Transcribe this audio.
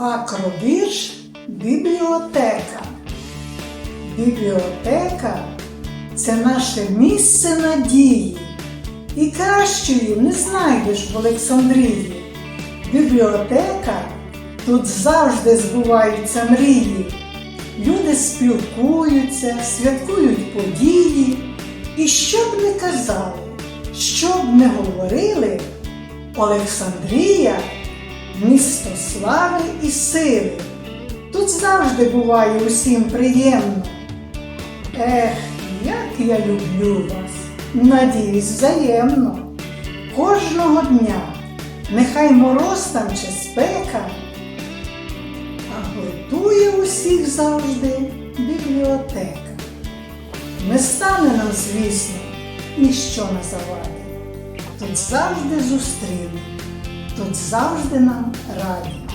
Акробірж бібліотека. Бібліотека це наше місце надії. І кращої не знайдеш в Олександрії. Бібліотека тут завжди збуваються мрії. Люди спілкуються, святкують події. І що б не казали, що б не говорили, Олександрія місто слави і сили. Тут завжди буває усім приємно. Ех, як я люблю вас, надіюсь, взаємно. Кожного дня, нехай мороз там чи спека, а готує усіх завжди бібліотека. Не стане нам, звісно, ніщо на заваді. Тут завжди зустріне, тут завжди нам раді.